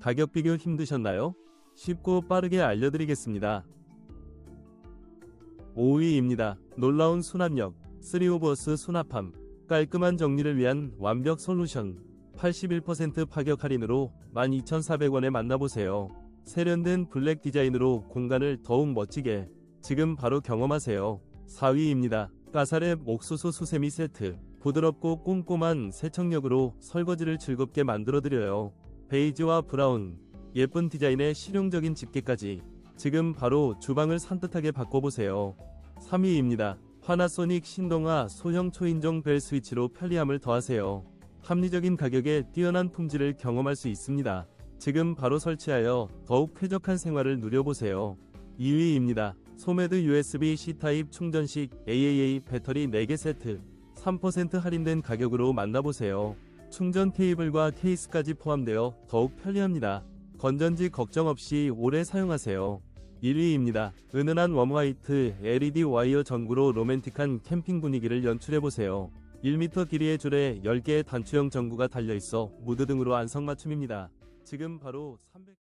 가격 비교 힘드셨나요? 쉽고 빠르게 알려드리겠습니다. 5위입니다. 놀라운 수납력, 3오버스 수납함, 깔끔한 정리를 위한 완벽 솔루션, 81% 파격 할인으로 12,400원에 만나보세요. 세련된 블랙 디자인으로 공간을 더욱 멋지게 지금 바로 경험하세요. 4위입니다. 까사랩 옥수수 수세미 세트. 부드럽고 꼼꼼한 세척력으로 설거지를 즐겁게 만들어드려요. 베이지와 브라운, 예쁜 디자인의 실용적인 집게까지 지금 바로 주방을 산뜻하게 바꿔보세요. 3위입니다. 파나소닉 신동아 소형 초인종 벨 스위치로 편리함을 더하세요. 합리적인 가격에 뛰어난 품질을 경험할 수 있습니다. 지금 바로 설치하여 더욱 쾌적한 생활을 누려보세요. 2위입니다. 소매드 USB-C 타입 충전식 AAA 배터리 4개 세트 3% 할인된 가격으로 만나보세요. 충전 케이블과 케이스까지 포함되어 더욱 편리합니다. 건전지 걱정 없이 오래 사용하세요. 1위입니다. 은은한 웜화이트 LED 와이어 전구로 로맨틱한 캠핑 분위기를 연출해보세요. 1m 길이의 줄에 10개의 단추형 전구가 달려있어 무드 등으로 안성맞춤입니다. 지금 바로 300...